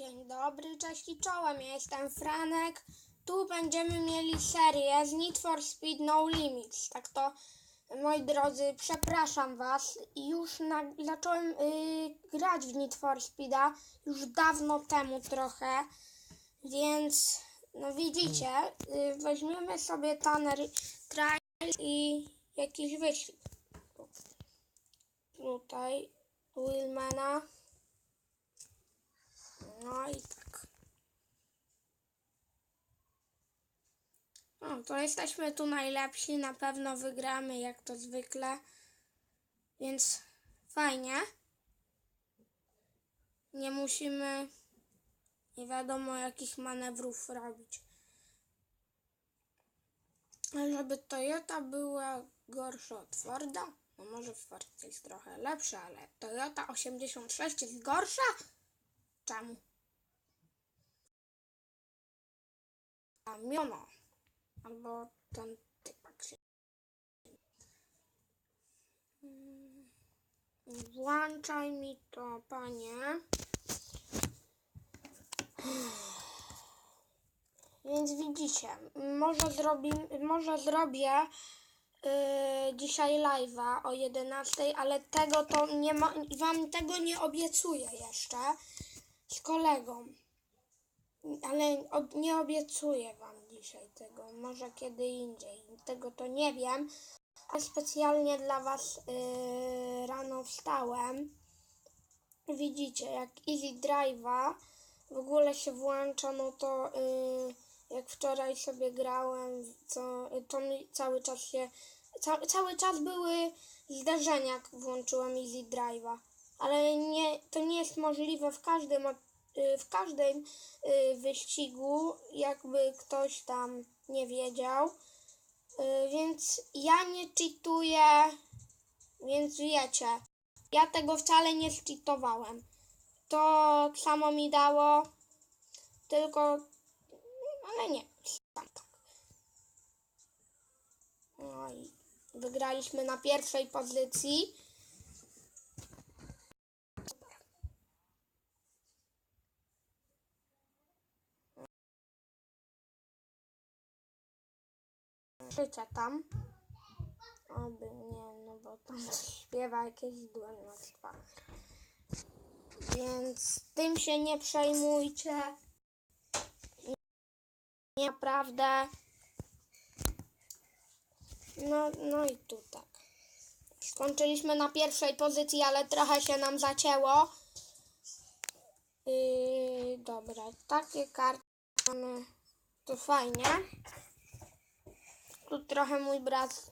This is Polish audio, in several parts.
Dzień dobry, cześć i czołem, ja jestem Franek. Tu będziemy mieli serię z Need for Speed No Limits. Tak to, moi drodzy, przepraszam Was. Już na, zacząłem y, grać w Need for Speeda już dawno temu trochę, więc no widzicie, y, weźmiemy sobie Tanner Trial i jakiś wyścig. Tutaj Willmana. No i tak. No, to jesteśmy tu najlepsi, na pewno wygramy jak to zwykle. Więc fajnie. Nie musimy nie wiadomo jakich manewrów robić. Żeby Toyota była gorsza od Forda, no może Ford jest trochę lepszy, ale Toyota 86 jest gorsza? Czemu? Ramiono. Albo ten typak się. Mm, Włączaj mi to, panie. Więc widzicie, może, zrobi, może zrobię yy, dzisiaj live'a o 11, ale tego to nie ma, wam tego nie obiecuję jeszcze z kolegą. Ale nie obiecuję wam dzisiaj tego, może kiedy indziej. Tego to nie wiem. A specjalnie dla was yy, rano wstałem. Widzicie, jak Easy Drive'a w ogóle się włącza, no to yy, jak wczoraj sobie grałem, to mi cały czas się, ca, cały czas były zdarzenia, jak włączyłem Easy Drive'a. Ale nie, to nie jest możliwe w każdym, od- y, w każdym y, wyścigu, jakby ktoś tam nie wiedział. Y, Więc ja nie cheatuję, więc wiecie, ja tego wcale nie cheatowałem. To samo mi dało, tylko, ale nie, sam tak. No i wygraliśmy na pierwszej pozycji. Życia tam. Oby nie, no bo tam śpiewa jakieś dłonostwa. Więc tym się nie przejmujcie. Naprawdę. No, no i tu tak. Skończyliśmy na pierwszej pozycji, ale trochę się nam zacięło. Yy, dobra, takie karty mamy. To fajnie. Tu trochę mój brat.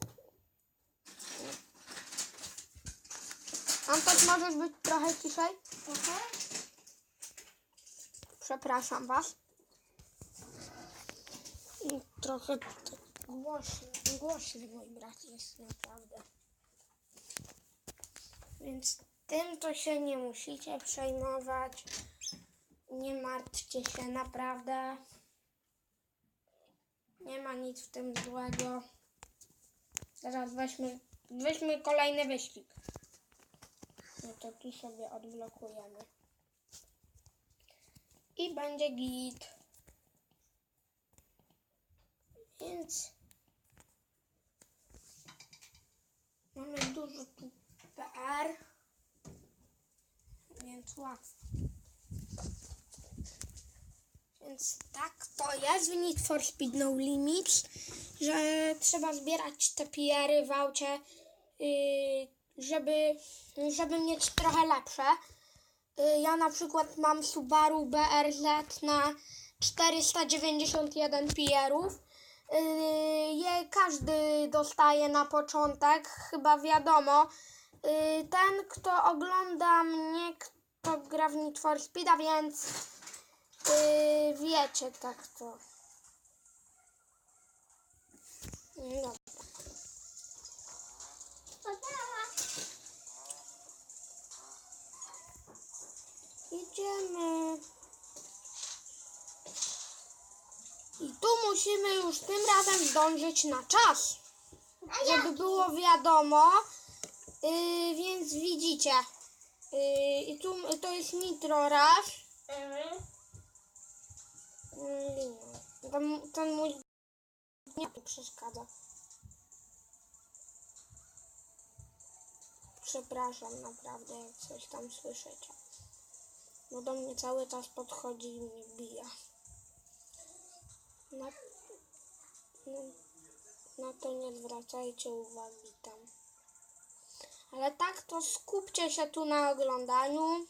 Antoś, możesz być trochę ciszej? Przepraszam was. I Trochę tak głośny, głośny mój brat jest naprawdę. Więc tym to się nie musicie przejmować. Nie martwcie się naprawdę. Nie ma nic w tym złego. Teraz weźmy, weźmy kolejny wyścig. No to tu sobie odblokujemy. I będzie git. Więc mamy dużo tu PR. Więc łatwo. Więc tak to jest w Need for Speed No Limits, że trzeba zbierać te PR-y w aucie, yy, żeby, żeby mieć trochę lepsze. Yy, ja na przykład mam Subaru BRZ na 491 PR-ów. Yy, je każdy dostaje na początek, chyba wiadomo. Ten, kto ogląda mnie, kto gra w Need for Speeda, więc Yy, wiecie tak to. No. Idziemy. I tu musimy już tym razem zdążyć na czas. Żeby było wiadomo. Yy, więc widzicie. Yy, I tu to jest Nitro Rush. Linią. Ten, ten mój nie tu przeszkadza. Przepraszam naprawdę, jak coś tam słyszycie. Bo do mnie cały czas podchodzi i mnie bije. Na, na, na to nie zwracajcie uwagi tam. Ale tak to skupcie się tu na oglądaniu.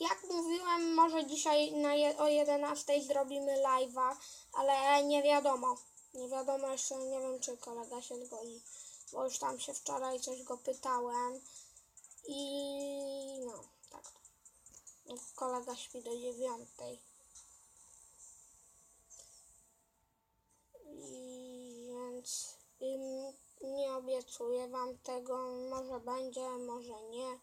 Jak mówiłem, może dzisiaj na je, o 11 zrobimy live'a, ale nie wiadomo. Nie wiadomo jeszcze, nie wiem czy kolega się zgodzi, bo już tam się wczoraj coś go pytałem i no, tak Kolega śpi do 9. I więc ym, nie obiecuję wam tego, może będzie, może nie.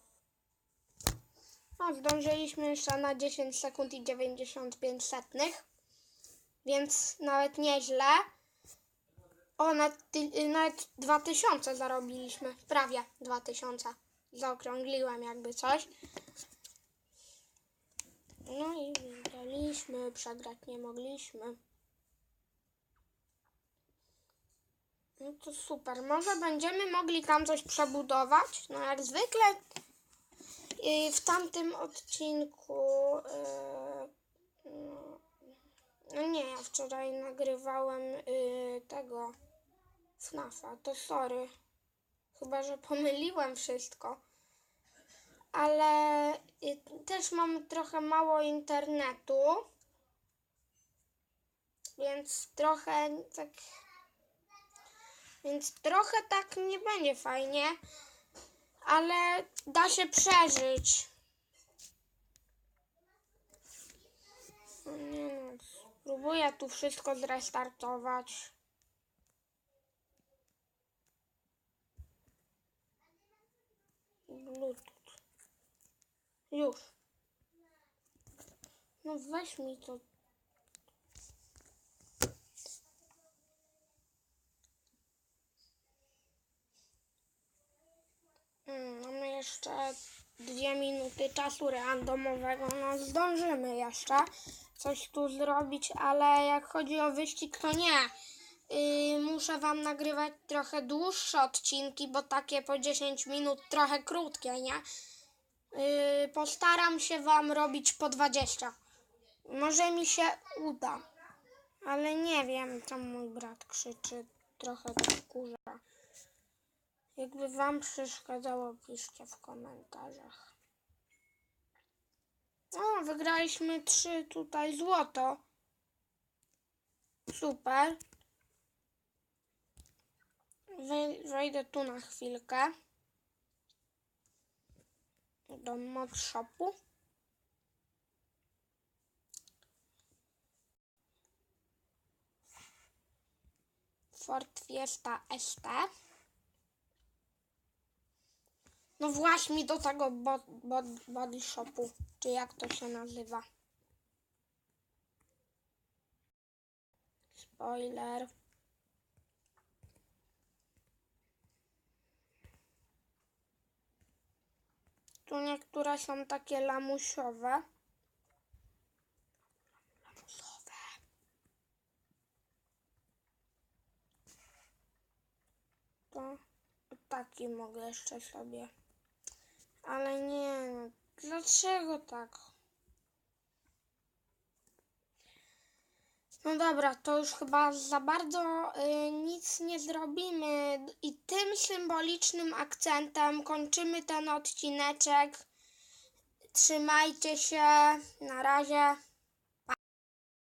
No, zdążyliśmy jeszcze na 10 sekund i 95 setnych, więc nawet nieźle. O, nawet, ty- nawet 2000 zarobiliśmy, prawie 2000. Zaokrągliłem jakby coś. No i wygraliśmy, przegrać nie mogliśmy. No to super. Może będziemy mogli tam coś przebudować? No jak zwykle i w tamtym odcinku. Yy, no, no nie, ja wczoraj nagrywałem yy, tego FNAFa. To sorry. Chyba, że pomyliłem wszystko. Ale y, też mam trochę mało internetu. Więc trochę tak. Więc trochę tak nie będzie fajnie ale da się przeżyć. No Nie no, spróbuję tu wszystko zrestartować. Bluetooth. Już. No weź mi to. Mm, Mamy jeszcze dwie minuty czasu randomowego. No zdążymy jeszcze coś tu zrobić, ale jak chodzi o wyścig, to nie. Yy, muszę wam nagrywać trochę dłuższe odcinki, bo takie po 10 minut trochę krótkie, nie? Yy, postaram się wam robić po 20. Może mi się uda. Ale nie wiem, tam mój brat krzyczy, trochę to wkurza. Jakby wam przeszkadzało, piszcie w komentarzach. O, wygraliśmy trzy tutaj złoto. Super. Wej- Wejdę tu na chwilkę. Do mod shopu. Ford Fiesta ST. No właśnie do tego bo, bo, body shopu, czy jak to się nazywa. Spoiler. Tu niektóre są takie lamusiowe. To taki mogę jeszcze sobie. Ale nie, no, dlaczego tak? No dobra, to już chyba za bardzo y, nic nie zrobimy i tym symbolicznym akcentem kończymy ten odcineczek. Trzymajcie się, na razie.